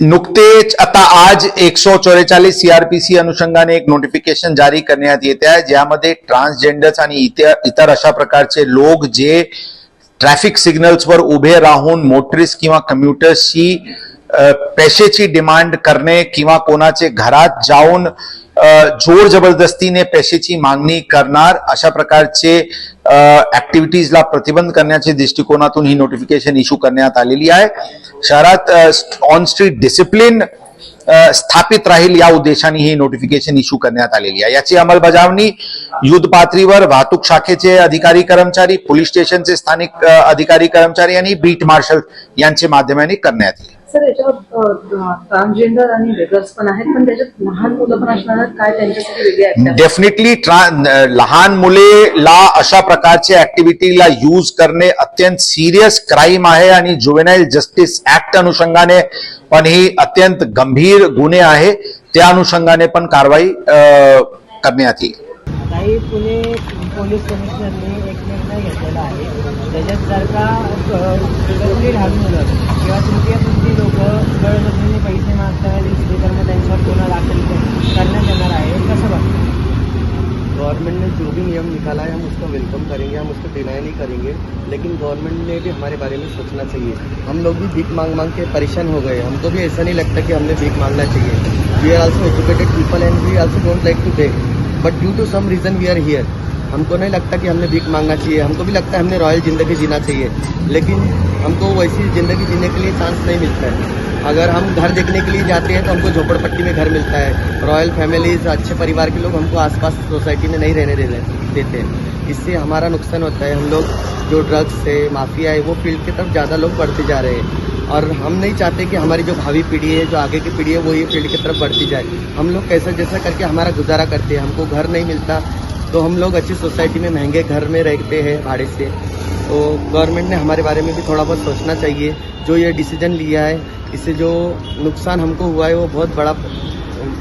नुकतेच आता आज एकशे चौवेचाळीस सीआरपीसी अनुषंगाने एक नोटिफिकेशन जारी करण्यात येते आहे ज्यामध्ये ट्रान्सजेंडर्स आणि इतर इतर अशा प्रकारचे लोक जे ट्रॅफिक सिग्नल्सवर उभे राहून मोटरिस्ट किंवा कम्प्युटर्सशी पैशाची डिमांड करणे किंवा कोणाचे घरात जाऊन जोर जबरदस्तीने पैशाची मागणी करणार अशा प्रकारचे ऍक्टिव्हिटीजला प्रतिबंध करण्याच्या दृष्टिकोनातून ही नोटिफिकेशन इश्यू करण्यात आलेली आहे. शहरात ऑन स्ट्रीट डिसिप्लिन स्थापित राहील या उद्देशाने ही नोटिफिकेशन इश्यू करण्यात आलेली आहे. याची अंमलबजावणी युद्ध पातळीवर वाहतूक शाखेचे अधिकारी कर्मचारी पोलीस स्टेशनचे स्थानिक अधिकारी कर्मचारी आणि बीट मार्शल यांच्या माध्यमाने करण्यात येईल. सर याच्यात ट्रान्सजेंडर आणि बेगर्स पण आहेत पण त्याच्यात लहान मुलं पण असणार. काय त्यांच्यासाठी वेगळी डेफिनेटली लहान मुलेला अशा प्रकारच्या ऍक्टिव्हिटीला यूज करणे अत्यंत सिरियस क्राईम आहे आणि जुवेनाईल जस्टिस ऍक्ट अनुषंगाने पण ही अत्यंत गंभीर गुन्हे आहे. त्या अनुषंगाने पण कारवाई अ, करण्यात येईल. काही पुणे पोलीस कमिशनरने एक निर्णय घेतलेला आहे. त्याच्यात आहे कसं बघता? गवर्नमेंट ने जो भी नियम निकाला है, हम उसको वेलकम करेंगे, हम उसको डिनाई नहीं करेंगे, लेकिन गवर्नमेंट ने भी हमारे बारे में सोचना चाहिए। हम लोग भी भीख मांग मांग के परेशान हो गए हमको भी ऐसा नहीं लगता कि हमने भीख मांगना चाहिए। We are also educated people and we also don't like to beg but due to some reason we are here हमको नहीं लगता कि हमने भीख मांगना चाहिए। हमको भी लगता है हमने रॉयल ज़िंदगी जीना चाहिए। लेकिन हमको वैसी ज़िंदगी जीने के लिए चांस नहीं मिलता है। अगर हम घर देखने के लिए जाते हैं तो हमको झोपड़पट्टी में घर मिलता है। रॉयल फैमिलीज़, अच्छे परिवार के लोग हमको आसपास सोसाइटी में नहीं रहने देते हैं। इससे हमारा नुकसान होता है। हम लोग जो ड्रग्स है माफिया है, वो फ़ील्ड की तरफ़ ज़्यादा लोग बढ़ते जा रहे हैं। और हम नहीं चाहते कि हमारी जो भावी पीढ़ी है, जो आगे की पीढ़ी है, वो ये फ़ील्ड की तरफ़ बढ़ती जाए। हम लोग कैसा जैसा करके हमारा गुजारा करते हैं। हमको घर नहीं मिलता। तो हम लोग अच्छी सोसाइटी में महँगे घर में रहते हैं भाड़े से। तो गवर्नमेंट ने हमारे बारे में भी थोड़ा बहुत सोचना चाहिए। जो ये डिसीज़न लिया है, इससे जो नुकसान हमको हुआ है, वो बहुत बड़ा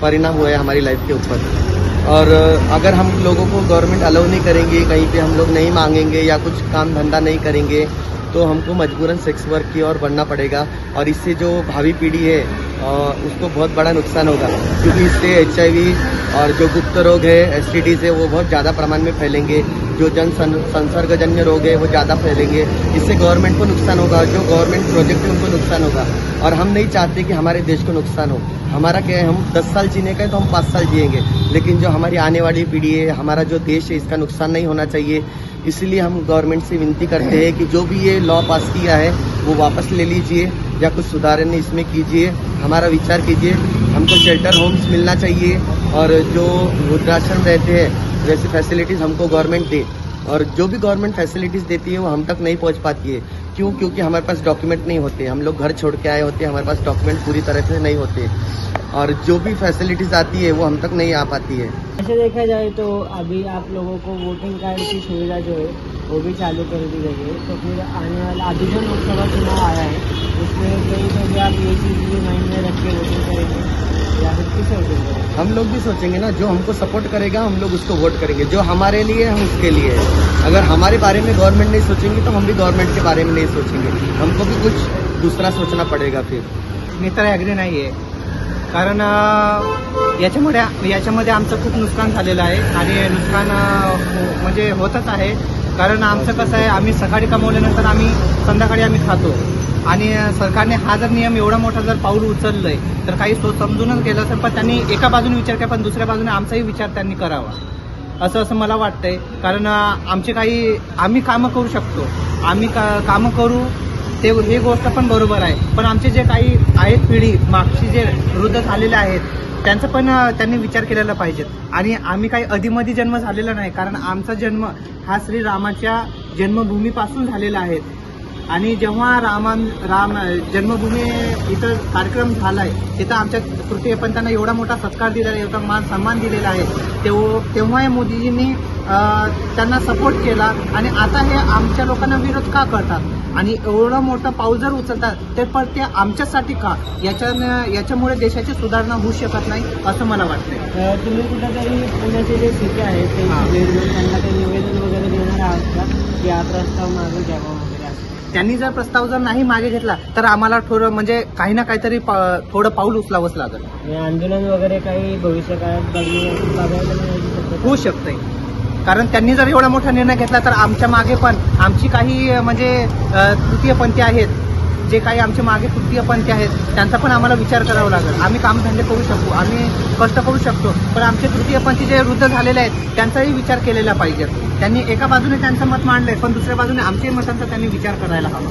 परिणाम हुआ है हमारी लाइफ के ऊपर। और अगर हम लोगों को गवर्नमेंट अलाउ नहीं करेंगे, कहीं पे हम लोग नहीं मांगेंगे या कुछ काम धंधा नहीं करेंगे तो हमको मजबूरन सेक्स वर्क की ओर बढ़ना पड़ेगा। और इससे जो भावी पीढ़ी है उसको बहुत बड़ा नुकसान होगा, क्योंकि इससे एचआईवी और जो गुप्त रोग है एस टी है, वो बहुत ज़्यादा प्रमाण में फैलेंगे। जो जन संसर्गजन्य रोग है, वो ज़्यादा फैलेंगे। इससे गवर्नमेंट को नुकसान होगा, जो गवर्नमेंट प्रोजेक्ट है, उनको नुकसान होगा। और हम नहीं चाहते कि हमारे देश को नुकसान हो। हमारा क्या है, हम दस साल जीने का है तो हम पाँच साल जिएँगे। लेकिन जो हमारी आने वाली पीढ़ी है, हमारा जो देश है, इसका नुकसान नहीं होना चाहिए। इसलिए हम गवर्नमेंट से विनती करते हैं कि जो भी ये लॉ पास किया है, वो वापस ले लीजिए। या कुछ सुधारने इसमें कीजिए, हमारा विचार कीजिए। हमको शेल्टर होम्स मिलना चाहिए और जो वृद्धाश्रम रहते हैं, वैसी फैसिलिटीज़ हमको गवर्नमेंट दे। और जो भी गवर्नमेंट फैसिलिटीज़ देती है, वो हम तक नहीं पहुँच पाती है। क्यों? क्योंकि हमारे पास डॉक्यूमेंट नहीं होते। हम लोग घर छोड़ के आए होते हैं, हमारे पास डॉक्यूमेंट पूरी तरह से नहीं होते। और जो भी फैसिलिटीज़ आती है, वो हम तक नहीं आ पाती है। ऐसे देखा जाए तो अभी आप लोगों को वोटिंग कार्ड की सुविधा जो है वो भी चालू कर दी गई है। तो फिर आने वाला अभी जो लोकसभा चुनाव आया है उसमें कहीं तो भी आप ये चीज़ भी माइंड में रख के वोटिंग करेंगे। या फिर किसे वोटिंग करेंगे? हम लोग भी सोचेंगे ना जो हमको सपोर्ट करेगा हम लोग उसको वोट करेंगे। जो हमारे लिए है, हम उसके लिए है। अगर हमारे बारे में गवर्नमेंट नहीं सोचेंगे तो हम भी गवर्नमेंट के बारे में नहीं सोचेंगे। हमको भी कुछ दूसरा सोचना पड़ेगा फिर। मी तर ॲग्री नाही आहे कारण याच्यामुळे याच्यामध्ये आमचं खूप नुकसान झालेलं आहे. आणि नुकसान हो- म्हणजे होतच आहे. कारण आमचं कसं आहे आम्ही सकाळी कमवल्यानंतर आम्ही संध्याकाळी आम्ही खातो. आणि सरकारने हा जर नियम एवढा मोठा जर पाऊल उचललंय तर काही सो समजूनच गेलं असेल पण त्यांनी एका बाजूने विचार केला पण दुसऱ्या बाजूने आमचाही विचार त्यांनी करावा. असं असं मला वाटतंय. कारण आमचे काही आम्ही कामं करू शकतो. आम्ही का कामं करू ते हे गोष्ट पण बरोबर आहे. पण आमचे जे काही आहेत पिढी मागची जे वृद्ध झालेले आहेत त्यांचा पण त्यांनी विचार केलेला पाहिजेत आणि आम्ही काही अधिमधी जन्म झालेला नाही कारण आमचा जन्म हा श्रीरामाच्या जन्मभूमीपासून झालेला आहे. आणि जेव्हा रामान राम जन्मभूमी इथं कार्यक्रम झालाय तिथं आमच्या तृतीय पंथांना एवढा मोठा सत्कार दिलेला आहे एवढा मान सन्मान दिलेला आहे. तेव्हा तेव्हा या मोदीजींनी त्यांना सपोर्ट केला आणि आता हे आमच्या लोकांना विरोध का करतात? आणि एवढं मोठं पाऊल जर उचलतात ते पण ते आमच्यासाठी का? याच्यानं याच्यामुळे देशाची सुधारणा होऊ शकत नाही असं मला वाटतंय. अं, तुम्ही कुठेतरी पुण्याचे जे सिटी आहेत. ते त्यांना काही निवेदन वगैरे देणार आहात का? की हा प्रस्ताव मागे घ्यावा वगैरे त्यांनी जर प्रस्ताव जर नाही मागे घेतला तर आम्हाला थोडं म्हणजे काही ना काहीतरी पा- थोडं पाऊल उचलावंच लागेल. आणि आंदोलन वगैरे काही भविष्य काळात होऊ शकते कारण त्यांनी जर एवढा मोठा निर्णय घेतला तर आमच्या मागे पण आमची काही म्हणजे तृतीयपंथी आहेत जे काही आमचे मागे तृतीयपंथी आहेत त्यांचा पण आम्हाला विचार करावा लागेल. आम्ही कामधंदे करू शकू आम्ही कष्ट करू शकतो पण आमचे तृतीयपंथी जे वृद्ध झालेले आहेत त्यांचाही विचार केलेला पाहिजे. त्यांनी एका बाजूने त्यांचं मत मांडलंय पण दुसऱ्या बाजूने आमच्याही मतांचा त्यांनी विचार करायला हवा.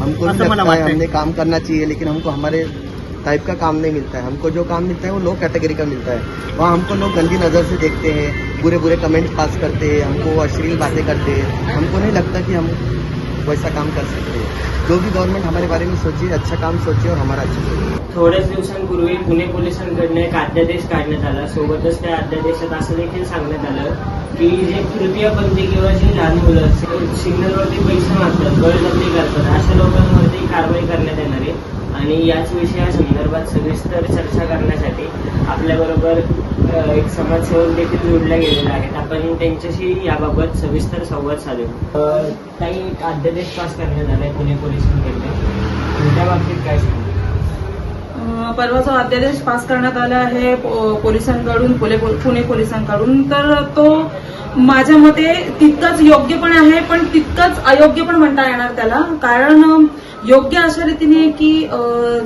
हमको मला वाटता। हमने काम करना चाहिए लेकिन हमको हमारे टाइप का काम नहीं मिलता है. हमको जो काम मिलता है वो लो कैटेगरी का मिलता है. वहाँ हमको लोग गंदी नज़र से देखते हैं बुरे बुरे कमेंट्स पास करते हैं हमको अश्लील बातें करते हैं. हमको नहीं लगता कि हम वैसा काम कर सकते हैं। जो भी गवर्नमेंट हमारे बारे में सोचे अच्छा काम सोचे और हमारा अच्छा सोचे। थोड्याच दिवसांपूर्वी पुणे पोलिसांकडनं एक अध्यादेश काढण्यात आला. सोबतच त्या अध्यादेशात असं देखील सांगण्यात आलं की जे तृतीयपंथी किंवा जी लहान मुलं सिग्नलवरती पैसे मागतात बळजबरी करतात अशा लोकांवरती कारवाई करण्यात येणार आहे. आणि याच विषयासंदर्भात सविस्तर चर्चा करण्यासाठी आपल्याबरोबर एक समाजसेवक देखील जोडल्या गेलेले आहेत. आपण त्यांच्याशी याबाबत सविस्तर संवाद साधू. काही एक अध्यादेश पास करण्यात आलाय पुणे पोलिसांकडे त्या बाबतीत काय सांगू? अं, परवा जो अध्यादेश पास करण्यात आला आहे पोलिसांकडून पुणे पुणे पोलिसांकडून. तर तो माझ्या मते तितकंच योग्य पण आहे पण तितकंच अयोग्य पण म्हणता येणार त्याला. कारण योग्य अशा रीतीने की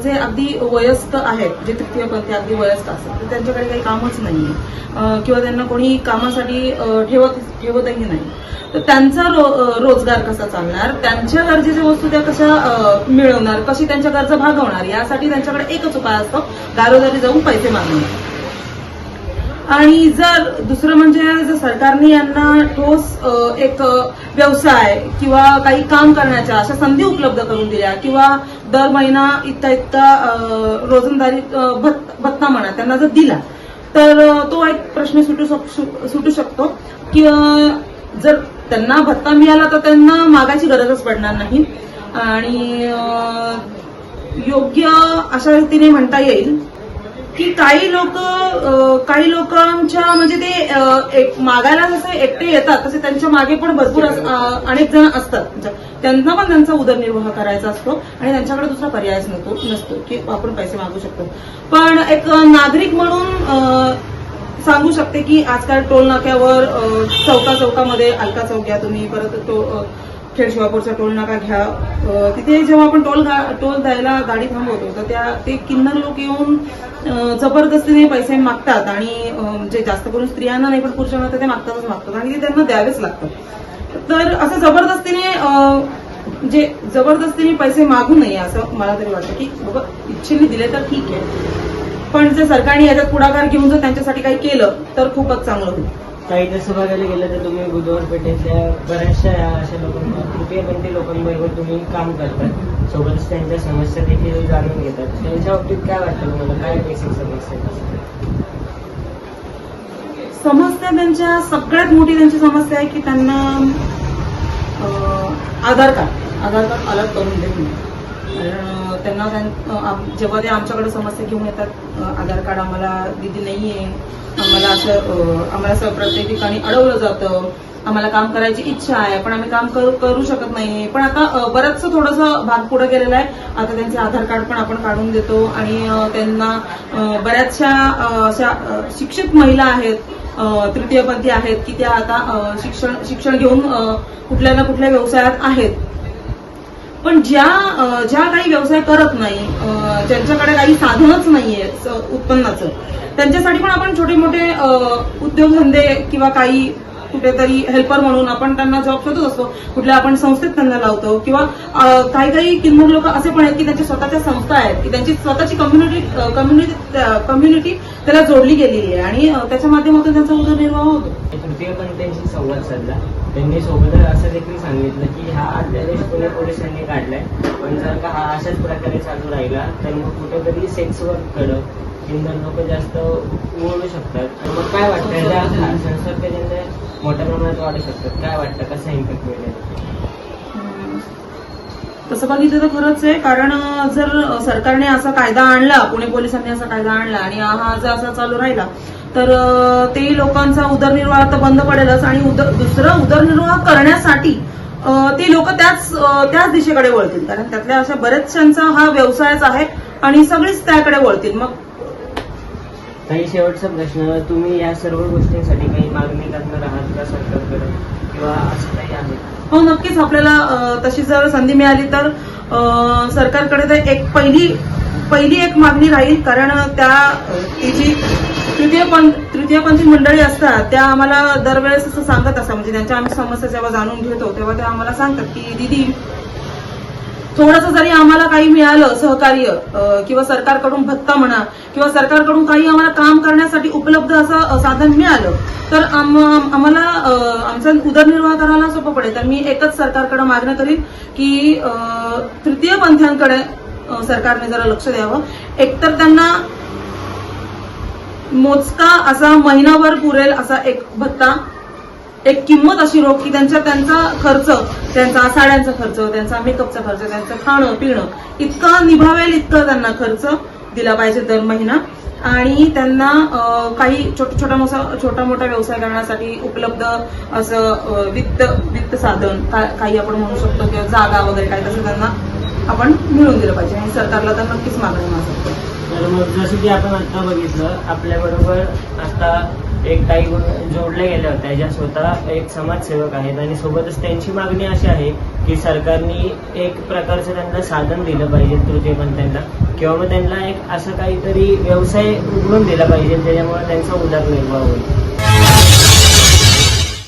जे अगदी वयस्क आहेत जे तृतीयपंथी अगदी वयस्क असतात तर त्यांच्याकडे काही कामच नाहीये. किंवा त्यांना कोणी कामासाठी ठेवत ठेवतही नाही. तर त्यांचा रो, रोजगार कसा चालणार? त्यांच्या गरजेच्या वस्तू त्या कशा मिळवणार? कशी त्यांच्या गरजा भागवणार? यासाठी त्यांच्याकडे एकच उपाय असतो दारोदारी जाऊन पैसे मागवणार आणि जर दुसरं म्हणजे जर सरकारने यांना ठोस एक व्यवसाय किंवा काही काम करण्याच्या अशा संधी उपलब्ध करून दिल्या किंवा दर महिना इतका इतका रोजंदारी भत्ता म्हणा त्यांना जर दिला तर तो एक प्रश्न सुटू शक- सुटू शकतो. की जर त्यांना भत्ता मिळाला तर त्यांना मागायची गरजच पडणार नाही. आणि योग्य अशा रीतीने म्हणता येईल. की काही लोक काही लोकांच्या म्हणजे ते मागायला जसे एकटे येतात तसे त्यांच्या मागे पण भरपूर अनेक जण असतात. त्यांना पण त्यांचा उदरनिर्वाह करायचा असतो आणि त्यांच्याकडे दुसरा पर्यायच नसतो नसतो की आपण पैसे मागू शकतो. पण एक नागरिक म्हणून सांगू शकते की आजकाल टोल नाक्यावर चौका चौकामध्ये अलका चौक घ्या तुम्ही परत तो खेड शिवापूरचा टोल नाका घ्या. तिथे जेव्हा आपण टोल टोल द्यायला गाडी थांबवतो तर त्या ते किन्नर लोक येऊन जबरदस्तीने पैसे मागतात आणि जे जास्त करून स्त्रियांना नाही पण पुरुषांना तर ते मागतातच मागतात आणि ते त्यांना द्यावेच लागतात. तर असं जबरदस्तीने जे जबरदस्तीने पैसे मागू नये असं मला तरी वाटतं की बाबा इच्छेने दिले तर ठीक आहे. पण जर सरकारने याच्यात पुढाकार घेऊन जर त्यांच्यासाठी काही केलं तर खूपच चांगलं होईल. काही तसं बघायला गेलं तर तुम्ही बुधवार पेठेतल्या बऱ्याचशा अशा लोकांना तृतीयपंथी लोकांबरोबर तुम्ही काम करतात सोबतच त्यांच्या समस्या देखील जाणून घेतात त्यांच्या बाबतीत काय वाटतं तुम्हाला? काय बेसिक समस्या समस्या त्यांच्या सगळ्यात मोठी त्यांची समस्या आहे की त्यांना आधार कार्ड. आधार कार्ड अलग करून देत नाही. कारण त्यांना त्यां- आम- जेव्हा ते आमच्याकडे समस्या घेऊन येतात आधार कार्ड आम्हाला दिदी आहे आम्हाला असं आम्हाला असं प्रत्येक ठिकाणी अडवलं जातं आम्हाला काम करायची इच्छा आहे पण आम्ही काम करू करू शकत नाही पण आता बरंचसं थोडंसं भाग पुढे गेलेला आहे. आता त्यांचे आधार कार्ड पण आपण काढून देतो आणि त्यांना बऱ्याचशा अशा शिक्षित महिला आहेत तृतीयपंथी आहेत की त्या आता शिक्षण शिक्षण घेऊन कुठल्या ना कुठल्या व्यवसायात आहेत. पण ज्या ज्या काही व्यवसाय करत नाही ज्यांच्याकडे काही साधनच नाहीये उत्पन्नाचं त्यांच्यासाठी पण आपण छोटे मोठे उद्योगधंदे किंवा काही कुठेतरी हेल्पर म्हणून आपण त्यांना जॉब शोधत असतो. कुठल्या आपण संस्थेत त्यांना लावतो किंवा काही काही किंमत लोक असे पण आहेत की त्यांच्या स्वतःच्या संस्था आहेत की त्यांची स्वतःची कम्युनिटी कम्युनिटी कम्युनिटी त्याला जोडली गेलेली आहे. आणि त्याच्या माध्यमातून त्यांचा उदरनिर्वाह होतो. त्यांची संवाद साधला त्यांनी सोबतच असं देखील सांगितलं की हा अध्यादेश पुणे पोलिसांनी काढलाय. पण जर का हा अशाच प्रकारे चालू राहिला तर मग कुठेतरी सेक्स वर्ककडं किंवा लोक जास्त वळू शकतात. मग काय वाटतं? संसर्गजन्य मोठ्या प्रमाणात वाढू शकतात काय वाटतं? कसा इम्पॅक्ट मिळेल. तसं बघितलं तर खरंच आहे कारण जर सरकारने असा कायदा आणला पुणे पोलिसांनी असा कायदा आणला आणि हा जर असा चालू राहिला तर ते लोकांचा उदरनिर्वाह तर बंद पडेलच आणि उदर दुसरं उदरनिर्वाह करण्यासाठी ते ती लोक त्याच त्याच दिशेकडे वळतील. कारण त्यातल्या अशा बऱ्याचशांचा हा व्यवसायच आहे आणि सगळीच त्याकडे वळतील. मग काही शेवटचा प्रश्न तुम्ही या सर्व गोष्टींसाठी काही मागणी करणार आहात का सरकारकडे किंवा असं काही आहे? हो नक्कीच आपल्याला तशी जर संधी मिळाली तर सरकारकडे तर एक पहिली पहिली एक मागणी राहील कारण त्या तिची ती जी तृतीयपंथ तृतीयपंथी मंडळी असतात त्या आम्हाला दरवेळेस असं सांगत असतात म्हणजे त्यांच्या आम्ही समस्या जेव्हा जाणून घेतो तेव्हा त्या आम्हाला सांगतात की दिदी थोडंसं जरी आम्हाला काही मिळालं सहकार्य किंवा सरकारकडून भत्ता म्हणा किंवा सरकारकडून काही आम्हाला काम करण्यासाठी उपलब्ध असं साधन मिळालं तर आम्हाला आमचा उदरनिर्वाह करायला सोपं पडेल. तर मी एकच सरकारकडे मागणं करीन की तृतीय पंथांकडे सरकारने जरा लक्ष द्यावं. एकतर त्यांना मोजका असा महिनाभर पुरेल असा एक भत्ता एक किंमत अशी रोख की त्यांच्या त्यांचा खर्च त्यांचा साड्यांचा खर्च त्यांचा मेकअपचा खर्च त्यांचं खाणं पिणं इतका निभावेल इतका त्यांना खर्च दिला पाहिजे दर महिना. आणि त्यांना काही छोटा छोटा मोठा छोटा मोठा व्यवसाय करण्यासाठी उपलब्ध असं वित्त वित्त साधन का- काही आपण म्हणू शकतो किंवा जागा वगैरे काही तसं त्यांना आपण मिळवून दिलं पाहिजे. आणि सरकारला तर नक्कीच मागणी माझं तर मग जसं की आपण आता बघितलं आपल्याबरोबर आता एक ताई जोडल्या गेल्या होत्या ज्या स्वतः एक समाजसेवक आहेत आणि सोबतच त्यांची मागणी अशी आहे की सरकारने एक प्रकारचं त्यांना साधन दिलं पाहिजे तृतीयपंथीयांना किंवा मग त्यांना एक असं काहीतरी व्यवसाय उघडून दिला पाहिजे त्याच्यामुळे त्यांचा उदरनिर्वाह होईल.